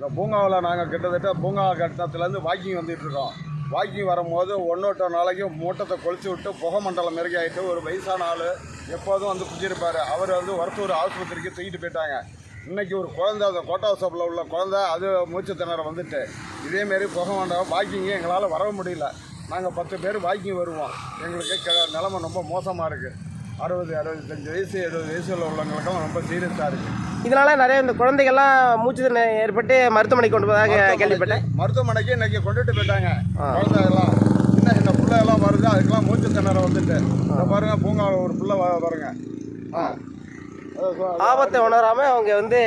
இந்த பூங்காவில் நாங்கள் கிட்டத்தட்ட பூங்கா கட்டத்துலேருந்து வாக்கிங் வந்துட்டு இருக்கோம். வாக்கிங் வரும்போது ஒன்றோட்ட நாளைக்கு மூட்டத்தை கொளிச்சு விட்டு புகை மண்டலம் மாரி ஆகிட்டு ஒரு வயசான ஆள் எப்போதும் வந்து குடிச்சிருப்பார் அவர் வந்து வருத்தூர் ஆஸ்பத்திரிக்கு தூக்கிட்டு போயிட்டாங்க. இன்றைக்கி ஒரு குழந்த அந்த கோட்டா ஷாப்பில் உள்ள குழந்தை அது மூச்சு திணற வந்துட்டு. இதேமாரி புகை மண்டலம் வாக்கிங்கு எங்களால் வர முடியல. நாங்கள் பத்து பேர் வாக்கிங் வருவோம். எங்களுக்கு நிலமை ரொம்ப மோசமாக இருக்குது அறுபது அறுபத்தஞ்சு வயசு எழுபது வயசில் உள்ளவங்களுக்கெல்லாம் ரொம்ப சீரியஸாக இருக்குது இதனால நிறைய இந்த குழந்தைகள்லாம் மூச்சு திணறல் ஏற்பட்டு மருத்துவமனைக்கு கொண்டு போவதாக கேள்விப்பட்டேன். மருத்துவமனைக்கு இன்னைக்கு கொண்டுட்டு போயிட்டாங்க. குழந்தைகள்லாம். சின்ன சின்ன பிள்ளை எல்லாம் வருது அதுக்கெல்லாம் மூச்சு திணற வந்துட்டு. பாருங்க பூங்காவில் ஒரு பிள்ளை பாருங்க. ஆ. ஆபத்தை உணராம அவங்க வந்து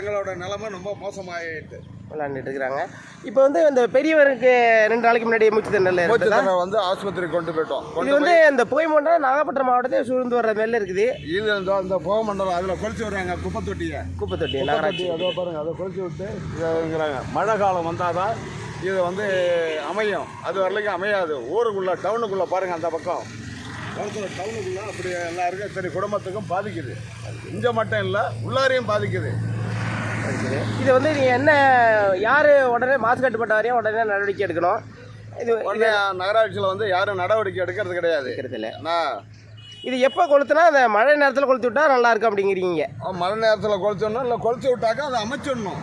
எங்களோட நிலைமை ரொம்ப மோசமாயிட்டு. விளையாண்டுட்டு இருக்கிறாங்க. இப்போ வந்து இந்த பெரியவருக்கு ரெண்டு நாளைக்கு முன்னாடி மூச்சு திணறல் திணற வந்து ஆஸ்பத்திரிக்கு கொண்டு போயிட்டோம். இது வந்து இந்த புகைமண்டலம் நாகப்பட்டினம் மாவட்டத்தை சூழ்ந்து வர்ற மேல இருக்குது. இது இந்த புகை மண்டலம் அதில் கொளிச்சு விடுறாங்க குப்பை தொட்டியை குப்பை தொட்டி நகராட்சி. அதோ பாருங்க அதை கொளிச்சு விட்டு இதுங்கிறாங்க மழை காலம் வந்தால் தான் இது வந்து அமையும். அது வரைக்கும் அமையாது. ஊருக்குள்ளே டவுனுக்குள்ளே பாருங்க அந்த பக்கம். வருஷம் டவுனுக்குள்ளே அப்படி எல்லாருக்கும் சரி குடும்பத்துக்கும் பாதிக்குது. இங்கே மட்டும் இல்லை உள்ளாரையும் பாதிக்குது. இது வந்து நீங்கள் என்ன யார் உடனே மாசு கட்டுப்பட்ட வரையும் உடனே நடவடிக்கை எடுக்கணும்? இது உடனே நகராட்சியில் வந்து யாரும் நடவடிக்கை எடுக்கிறது கிடையாது. இருக்கிறது இல்லை. நான் இது எப்போ கொளுத்துனா அந்த மழை நேரத்தில் கொளுத்து விட்டா நல்லா இருக்கும் அப்படிங்கிறீங்க. மழை நேரத்தில் கொளுத்தணும் இல்லை கொளுத்து விட்டாக்கா அதை அமைச்சிடணும்.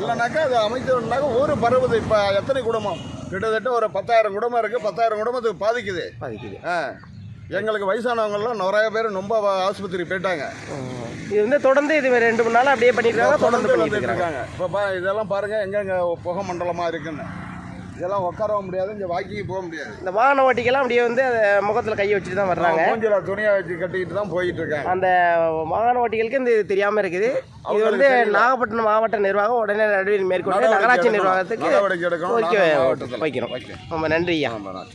இல்லைனாக்கா அதை அமைச்சோம்னாக்கா ஊர் பரவுது. இப்போ எத்தனை குடும்பம்? கிட்டத்தட்ட ஒரு பத்தாயிரம் குடும்பம் இருக்குது பத்தாயிரம் குடும்பத்துக்கு பாதிக்குது. பாதிக்குது. ஆ. எங்களுக்கு வயசானவங்கெல்லாம் நிறைய பேர் ரொம்ப ஆஸ்பத்திரி போயிட்டாங்க. இது வந்து தொடர்ந்து இது ரெண்டு மூணு நாள் அப்படியே பண்ணிருக்காங்க தொடர்ந்து பண்ணிட்டு இருக்காங்க இப்போ பா இதெல்லாம் பாருங்க எங்கெங்க புகை மண்டலமாக இருக்குன்னு. இதெல்லாம் உட்காரவும் முடியாது இங்கே வாக்கிங் போக முடியாது. இந்த வாகன ஓட்டிக்கெல்லாம் அப்படியே வந்து அதை முகத்தில் கையை வச்சுட்டு தான் வர்றாங்க. மூஞ்சில துணியை வச்சு கட்டிக்கிட்டு தான் போயிட்டு இருக்காங்க அந்த வாகன ஓட்டிகளுக்கு இந்த இது தெரியாமல் இருக்குது. இது வந்து நாகப்பட்டினம் மாவட்ட நிர்வாகம் உடனே நடவடிக்கை மேற்கொண்டு நகராட்சி. நிர்வாகத்துக்கு. வைக்கிறோம். ரொம்ப நன்றியா ஆமாம்